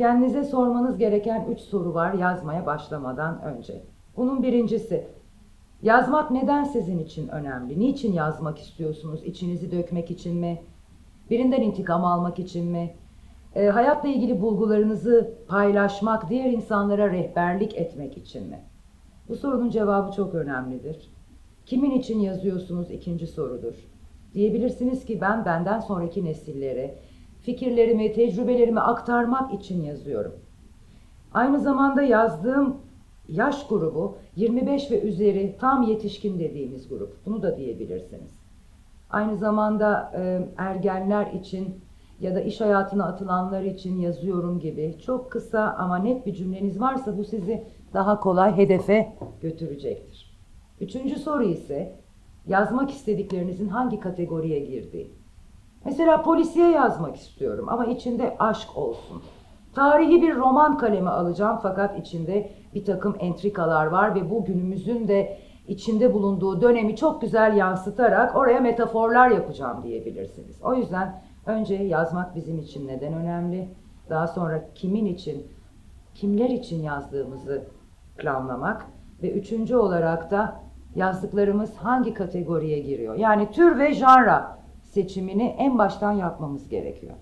Kendinize sormanız gereken üç soru var yazmaya başlamadan önce. Bunun birincisi, yazmak neden sizin için önemli? Niçin yazmak istiyorsunuz? İçinizi dökmek için mi? Birinden intikam almak için mi? E, hayatla ilgili bulgularınızı paylaşmak, diğer insanlara rehberlik etmek için mi? Bu sorunun cevabı çok önemlidir. Kimin için yazıyorsunuz ikinci sorudur. Diyebilirsiniz ki ben benden sonraki nesillere fikirlerimi, tecrübelerimi aktarmak için yazıyorum. Aynı zamanda yazdığım yaş grubu 25 ve üzeri tam yetişkin dediğimiz grup. Bunu da diyebilirsiniz. Aynı zamanda e, ergenler için ya da iş hayatına atılanlar için yazıyorum gibi çok kısa ama net bir cümleniz varsa bu sizi daha kolay hedefe götürecektir. Üçüncü soru ise yazmak istediklerinizin hangi kategoriye girdiği. Mesela polisiye yazmak istiyorum ama içinde aşk olsun. Tarihi bir roman kalemi alacağım fakat içinde bir takım entrikalar var ve bu günümüzün de içinde bulunduğu dönemi çok güzel yansıtarak oraya metaforlar yapacağım diyebilirsiniz. O yüzden önce yazmak bizim için neden önemli, daha sonra kimin için, kimler için yazdığımızı planlamak ve üçüncü olarak da yazdıklarımız hangi kategoriye giriyor? Yani tür ve janra seçimini en baştan yapmamız gerekiyor.